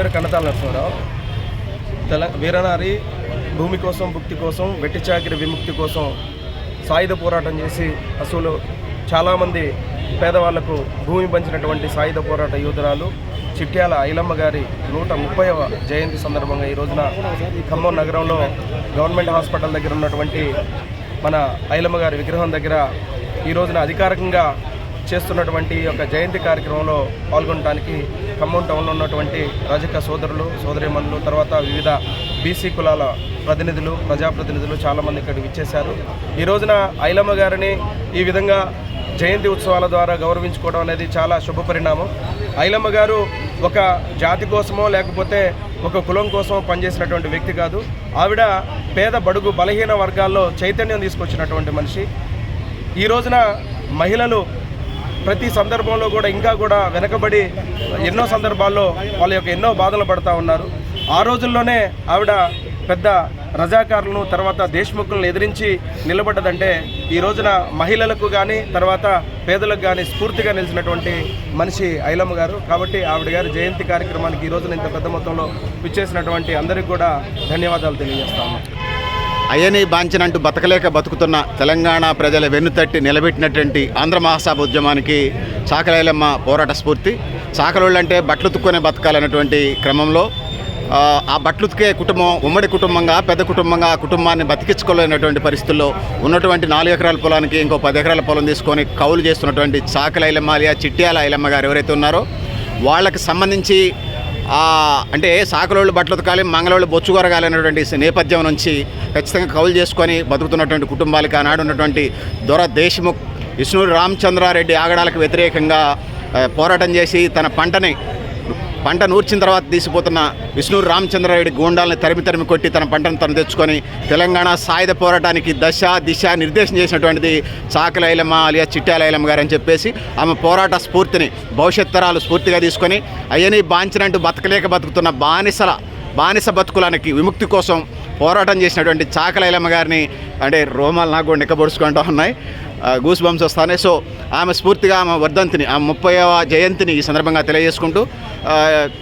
పేరు కన్నతాల నరసింహారావు తెల వీరనారి భూమి కోసం భుక్తి కోసం వెట్టి చాకిరి విముక్తి కోసం సాయుధ పోరాటం చేసి అసలు చాలామంది పేదవాళ్ళకు భూమి పంచినటువంటి సాయుధ పోరాట యోధురాలు చిట్యాల ఐలమ్మ గారి నూట ముప్పైవ జయంతి సందర్భంగా ఈ రోజున ఖమ్మం నగరంలో గవర్నమెంట్ హాస్పిటల్ దగ్గర ఉన్నటువంటి మన ఐలమ్మ గారి విగ్రహం దగ్గర ఈ రోజున అధికారికంగా చేస్తున్నటువంటి యొక్క జయంతి కార్యక్రమంలో పాల్గొనడానికి ఖమ్మం టౌన్లో ఉన్నటువంటి రజక సోదరులు సోదరిమణులు తర్వాత వివిధ బీసీ కులాల ప్రతినిధులు ప్రజాప్రతినిధులు చాలామంది ఇక్కడికి ఇచ్చేశారు ఈ రోజున ఐలమ్మ గారిని ఈ విధంగా జయంతి ఉత్సవాల ద్వారా గౌరవించుకోవడం అనేది చాలా శుభ పరిణామం ఐలమ్మ గారు ఒక జాతి కోసమో లేకపోతే ఒక కులం కోసమో పనిచేసినటువంటి వ్యక్తి కాదు. ఆవిడ పేద బడుగు బలహీన వర్గాల్లో చైతన్యం తీసుకొచ్చినటువంటి మనిషి. ఈ రోజున మహిళలు ప్రతి సందర్భంలో కూడా ఇంకా కూడా వెనకబడి ఎన్నో సందర్భాల్లో వాళ్ళ యొక్క ఎన్నో బాధలు పడుతూ ఉన్నారు. ఆ రోజుల్లోనే ఆవిడ పెద్ద రజాకారులను తర్వాత దేశముఖులను ఎదిరించి నిలబడ్డదంటే ఈ రోజున మహిళలకు కానీ తర్వాత పేదలకు కానీ స్ఫూర్తిగా నిలిచినటువంటి మనిషి ఐలమ్మ గారు. కాబట్టి ఆవిడ గారి జయంతి కార్యక్రమానికి ఈ రోజున ఇంత పెద్ద మొత్తంలో విచ్చేసినటువంటి అందరికీ కూడా ధన్యవాదాలు తెలియజేస్తాము అయ్యని బాంచనంటూ బతకలేక బతుకుతున్న తెలంగాణ ప్రజల వెన్నుతట్టి నిలబెట్టినటువంటి ఆంధ్ర మహాసభ ఉద్యమానికి చాకలైలమ్మ పోరాట స్ఫూర్తి. చాకలోళ్ళంటే బట్టలుతుక్కునే బతకాలన్నటువంటి క్రమంలో ఆ, బట్లుతికే కుటుంబం ఉమ్మడి కుటుంబంగా పెద్ద కుటుంబంగా ఆ కుటుంబాన్ని బతికించుకోలేనటువంటి పరిస్థితుల్లో ఉన్నటువంటి నాలుగు ఎకరాల పొలానికి ఇంకో పది ఎకరాల పొలం తీసుకొని కౌలు చేస్తున్నటువంటి చాకల ఐలమ్మ అలియా చిట్యాల ఐలమ్మ గారు ఎవరైతే ఉన్నారో వాళ్ళకి సంబంధించి అంటే సాకలోళ్ళు బట్టలు ఉతకాలి మంగళోళ్ళు బొచ్చుగొరగాలి అనేటువంటి నేపథ్యం నుంచి ఖచ్చితంగా కౌలు చేసుకొని బతుకుతున్నటువంటి కుటుంబాలకి ఆనాడు ఉన్నటువంటి దొర దేశముఖ్ విష్ణుడు రామచంద్రారెడ్డి ఆగడాలకు వ్యతిరేకంగా పోరాటం చేసి తన పంటని పంట నూర్చిన తర్వాత తీసిపోతున్న విష్ణు రామచంద్రారెడ్డి గూండాలని తరిమి తరిమి కొట్టి తన పంటను తను తెచ్చుకొని తెలంగాణ సాయుధ పోరాటానికి దశ దిశ నిర్దేశం చేసినటువంటిది చాకలైలమ్మ అలియా చిట్టాలైలమ్మ గారు అని చెప్పేసి ఆమె పోరాట స్ఫూర్తిని భవిష్యత్ తరాలు స్ఫూర్తిగా తీసుకొని అయ్యని బాంచినట్టు బతకలేక బతుకుతున్న బానిసల బానిస బతుకులానికి విముక్తి కోసం పోరాటం చేసినటువంటి చాకలైలమ్మ గారిని అంటే రోమాలు నాకు కూడా నిక్కబొడుచుకుంటూ ఉన్నాయి. గూస్ బంప్స్ వస్తానే. సో ఆమె స్ఫూర్తిగా ఆమె వర్ధంతిని ఆ ముప్పైవ జయంతిని ఈ సందర్భంగా తెలియజేసుకుంటూ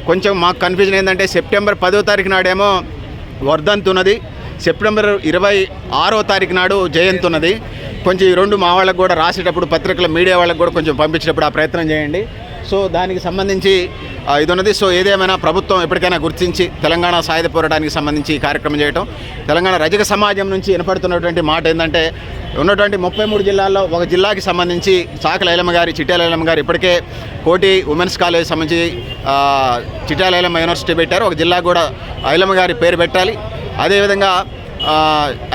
కొంచెం మాకు కన్ఫ్యూజన్ ఏంటంటే సెప్టెంబర్ పదో తారీఖు నాడేమో వర్ధంతి ఉన్నది. సెప్టెంబర్ ఇరవై ఆరో తారీఖు నాడు జయంతి ఉన్నది. కొంచెం ఈ రెండు మా వాళ్ళకు కూడా రాసేటప్పుడు పత్రికల మీడియా వాళ్ళకు కూడా కొంచెం పంపించేటప్పుడు ఆ ప్రయత్నం చేయండి. సో దానికి సంబంధించి ఇది ఉన్నది సో ఏదేమైనా ప్రభుత్వం ఎప్పటికైనా గుర్తించి తెలంగాణ సాయుధ పోరాటానికి సంబంధించి ఈ కార్యక్రమం చేయటం తెలంగాణ రజక సమాజం నుంచి వినపడుతున్నటువంటి మాట ఏంటంటే ఉన్నటువంటి ముప్పై మూడు జిల్లాల్లో ఒక జిల్లాకి సంబంధించి చాకల ఐలమ్మ గారి చిట్టాలైలమ్మ గారు ఇప్పటికే కోటి ఉమెన్స్ కాలేజ్ సంబంధించి చిట్టాలైలమ్మ యూనివర్సిటీ పెట్టారు. ఒక జిల్లా కూడా ఐలమ్మ గారి పేరు పెట్టాలి. అదేవిధంగా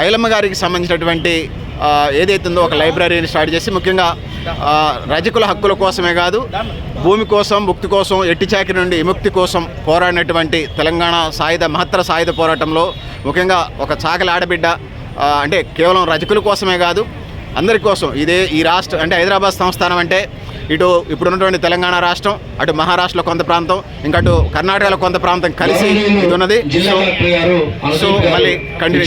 ఐలమ్మ గారికి సంబంధించినటువంటి ఆ, ఏదైతే ఉందో ఒక లైబ్రరీని స్టార్ట్ చేసి ముఖ్యంగా రజకుల హక్కుల కోసమే కాదు భూమి కోసం ముక్తి కోసం ఎట్టి చాకిరి నుండి విముక్తి కోసం పోరాడినటువంటి తెలంగాణ సాయుధ మహత్తర సాయుధ పోరాటంలో ముఖ్యంగా ఒక చాకలి ఆడబిడ్డ అంటే కేవలం రజకుల కోసమే కాదు అందరి కోసం. ఇదే ఈ రాష్ట్రం అంటే హైదరాబాద్ సంస్థానం అంటే ఇటు ఇప్పుడున్నటువంటి తెలంగాణ రాష్ట్రం అటు మహారాష్ట్రలో కొంత ప్రాంతం ఇంకా అటు కర్ణాటకలో కొంత ప్రాంతం కలిసి ఇది ఉన్నది సో మళ్ళీ కంటిన్యూ